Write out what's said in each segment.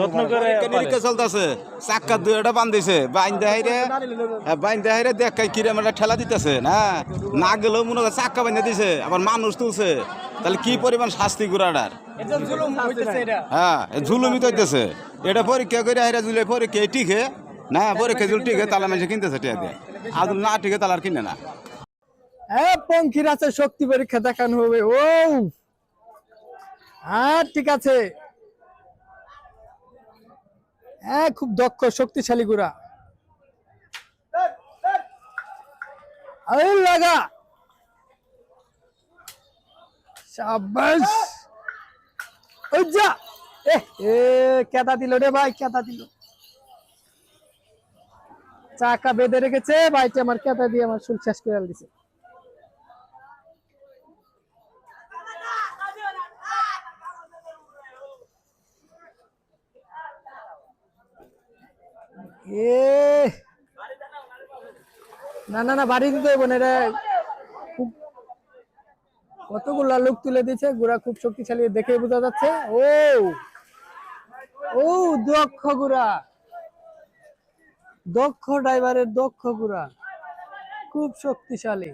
যত্ন করে নিরীক্ষা চলতেছে। চাক্কা দুইটা বান্ধিছে। বাইন্দে হাইরে হ্যাঁ, বাইন্দে হাইরে দেখাই কিরম একটা ঠেলা দিতেছে না? না গেলেও মনে হয় চাক্কা বান্ধে দিছে আবার মানুষ তুলছে। তাহলে কি পরিমাণ শাস্তি গুড়াটার হ্যাঁ ঝুলুমি তো হইতেছে। এটা পরীক্ষা করে হাইরা ঝুলে পরীক্ষা টিকে না? পরীক্ষা ঝুল টিকে তালা মানুষে কিনতেছে টিয়া দিয়ে। আদুল না টিকে তালার কিনে না। হ্যাঁ পঙ্খির আছে শক্তি পরীক্ষা দেখানো হবে। ও! হ্যাঁ ঠিক আছে। হ্যাঁ খুব দক্ষ, শক্তিশালী গুড়া। যা। এ রে ভাই চাকা বেঁধে রেখেছে, ভাইটি আমার কেদা দিয়ে আমার চুল শেষ করে দিছে। এ। না না না, বাড়ি দিতে হইব না, এটা কতগুলা লোক তুলে দিয়েছে, গুড়া খুব শক্তিশালী দেখে বোঝা যাচ্ছে। ও ও, দক্ষ গুড়া। দক্ষ ড্রাইভারের দক্ষ গুড়া। খুব শক্তিশালী।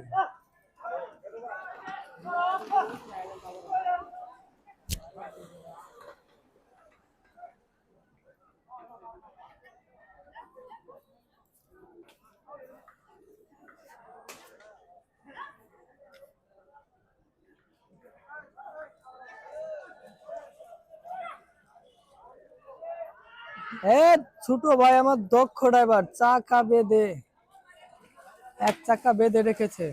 এ, ছোট ভাই, আমার দক্ষ ড্রাইভার চাকা বেঁধে, এক চাকা বেঁধে রেখেছে।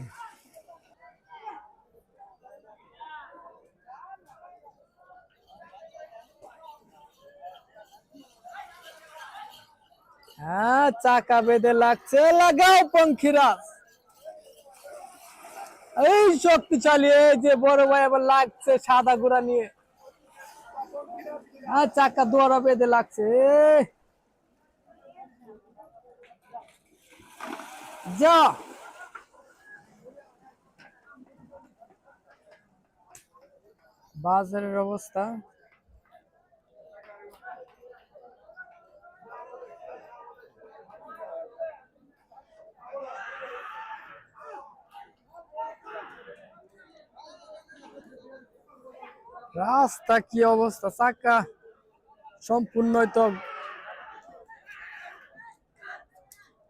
হ্যাঁ চাকা বেঁধে লাগছে, লাগাও পঙ্খিরাজ। এই শক্তিশালী, এই যে বড় ভাই আবার লাগছে সাদা গুড়া নিয়ে। আর চাকা দোয়ারা বেঁধে লাগছে যা। বাজারের অবস্থা। রাস্তা কি অবস্থা? চাকা। সম্পূর্ণ তো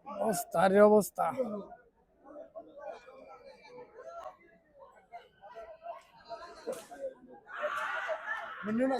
অবস্থা রে অবস্থা। ਮੈਨੂੰ ਨਾ